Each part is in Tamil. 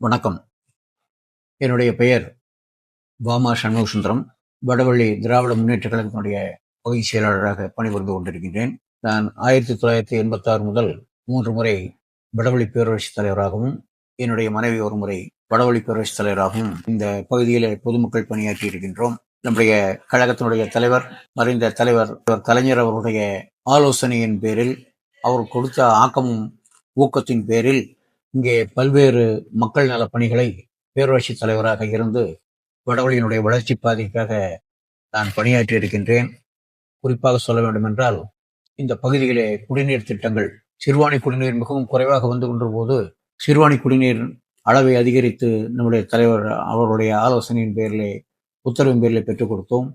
வணக்கம். என்னுடைய பெயர் பாமா சண்முகசுந்தரம். வடவள்ளி திராவிட முன்னேற்ற கழகத்தினுடைய பகுதி செயலாளராக பணிபுரிந்து கொண்டிருக்கின்றேன். நான் ஆயிரத்தி தொள்ளாயிரத்தி எண்பத்தாறு முதல் மூன்று முறை வடவள்ளி பேரரசு தலைவராகவும் என்னுடைய மனைவி ஒரு முறை வடவள்ளி பேரரசு தலைவராகவும் இந்த பகுதியில் பொதுமக்கள் பணியாற்றி இருக்கின்றோம். நம்முடைய கழகத்தினுடைய தலைவர் மறைந்த தலைவர் கலைஞர் அவருடைய ஆலோசனையின் பேரில் அவர் கொடுத்த ஆக்கமும் ஊக்கத்தின் பேரில் இங்கே பல்வேறு மக்கள் நல பணிகளை பேரூராட்சி தலைவராக இருந்து வடவழியினுடைய வளர்ச்சி பாதைக்காக நான் பணியாற்றி இருக்கின்றேன். குறிப்பாக சொல்ல வேண்டும் என்றால் இந்த பகுதியிலே குடிநீர் திட்டங்கள் சிறுவாணி குடிநீர் மிகவும் குறைவாக வந்து கொண்ட போது சிறுவாணி குடிநீர் அளவை அதிகரித்து நம்முடைய தலைவர் அவருடைய ஆலோசனையின் பேரிலே உத்தரவின் பேரில் பெற்றுக் கொடுத்தோம்.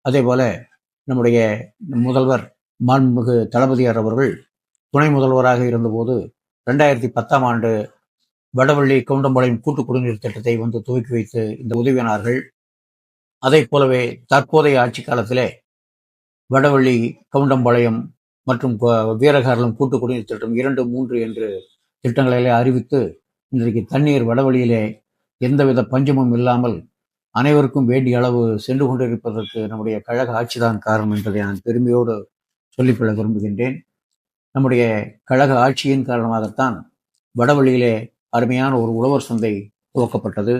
அதே போல நம்முடைய முதல்வர் மாண்புமிகு தளபதியார் அவர்கள் துணை முதல்வராக இருந்தபோது ரெண்டாயிரத்தி பத்தாம் ஆண்டு வடவள்ளி கவுண்டம்பாளையம் கூட்டு குடிநீர் திட்டத்தை வந்து துவக்கி வைத்து இந்த உதவினார்கள் அதை போலவே தற்போதைய ஆட்சி காலத்திலே வடவள்ளி கவுண்டம்பாளையம் மற்றும் வீரகாரலம் கூட்டு குடிநீர் திட்டம் இரண்டு மூன்று என்று திட்டங்களிலே அறிவித்து இன்றைக்கு தண்ணீர் வடவழியிலே எந்தவித பஞ்சமும் இல்லாமல் அனைவருக்கும் வேண்டிய அளவு சென்று கொண்டிருப்பதற்கு நம்முடைய கழக ஆட்சிதான் காரணம் என்பதை நான் பெருமையோடு சொல்லிக்கொள்ள விரும்புகின்றேன். நம்முடைய கழக ஆட்சியின் காரணமாகத்தான் வடவழியிலே அருமையான ஒரு உழவர் சந்தை துவக்கப்பட்டது.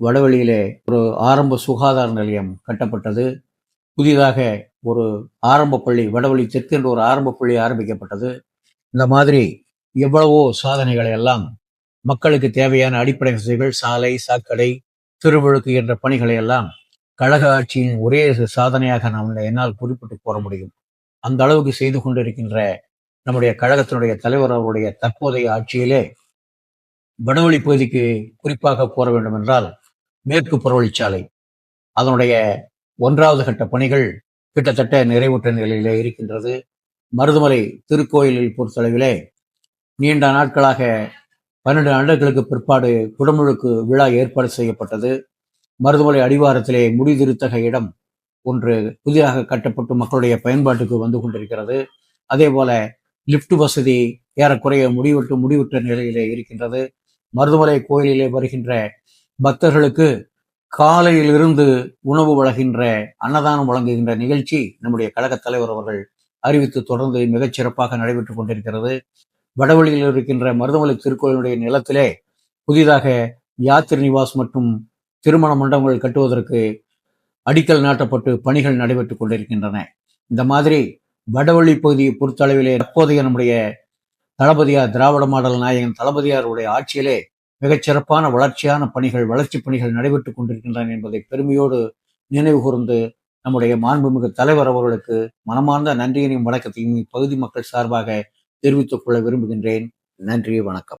வடவழியிலே ஒரு ஆரம்ப சுகாதார நிலையம் கட்டப்பட்டது. புதிதாக ஒரு ஆரம்ப பள்ளி வடவழி தெற்கு என்ற ஒரு ஆரம்ப பள்ளி ஆரம்பிக்கப்பட்டது. இந்த மாதிரி எவ்வளவோ சாதனைகளை எல்லாம் மக்களுக்கு தேவையான அடிப்படை வசதிகள் சாலை சாக்கடை திருவிழுக்கு என்ற பணிகளை எல்லாம் கழக ஆட்சியின் ஒரே சாதனையாக நாம் என்னால் குறிப்பிட்டு கூற முடியும். அந்த அளவுக்கு செய்து கொண்டிருக்கின்ற நம்முடைய கழகத்தினுடைய தலைவர் அவருடைய தற்போதைய ஆட்சியிலே வடவழி பகுதிக்கு குறிப்பாக கூற வேண்டும் என்றால் மேற்கு புறவழிச்சாலை அதனுடைய ஒன்றாவது கட்ட பணிகள் கிட்டத்தட்ட நிறைவுற்ற நிலையிலே இருக்கின்றது. மருதுமலை திருக்கோயிலில் பொறுத்தளவிலே நீண்ட நாட்களாக பன்னெண்டு ஆண்டுகளுக்கு பிற்பாடு குடமுழுக்கு விழா ஏற்பாடு செய்யப்பட்டது. மருதுமலை அடிவாரத்திலே முடிதிருத்தக இடம் ஒன்று புதிதாக கட்டப்பட்டு மக்களுடைய பயன்பாட்டுக்கு வந்து கொண்டிருக்கிறது. அதே போல லிப்ட் வசதி ஏறக்குறைய முடிவிட்டு முடிவுற்ற நிலையிலே இருக்கின்றது. மருதுமலை கோயிலிலே வருகின்ற பக்தர்களுக்கு காலையிலிருந்து உணவு வழங்குகின்ற அன்னதானம் வழங்குகின்ற நிகழ்ச்சி நம்முடைய கழக தலைவர் அவர்கள் அறிவித்து தொடர்ந்து மிகச்சிறப்பாக நடைபெற்றுக் கொண்டிருக்கிறது. வடவழியில் இருக்கின்ற மருதமலை திருக்கோயிலுடைய நிலத்திலே புதிதாக யாத்திரை நிவாஸ் மற்றும் திருமண மண்டபங்கள் கட்டுவதற்கு அடிக்கல் நாட்டப்பட்டு பணிகள் நடைபெற்றுக் கொண்டிருக்கின்றன. இந்த மாதிரி வடவள்ளி பகுதியை பொறுத்தளவிலே தற்போதைய நம்முடைய தளபதியார் திராவிட மாடல் நாயகன் தளபதியாருடைய ஆட்சியிலே மிகச்சிறப்பான வளர்ச்சியான பணிகள் வளர்ச்சி பணிகள் நடைபெற்றுக் கொண்டிருக்கின்றன என்பதை பெருமையோடு நினைவு கூர்ந்து நம்முடைய மாண்புமிகு தலைவர் அவர்களுக்கு மனமார்ந்த நன்றியினையும் வணக்கத்தையும் இப்பகுதி மக்கள் சார்பாக தெரிவித்துக் கொள்ள விரும்புகின்றேன். நன்றி வணக்கம்.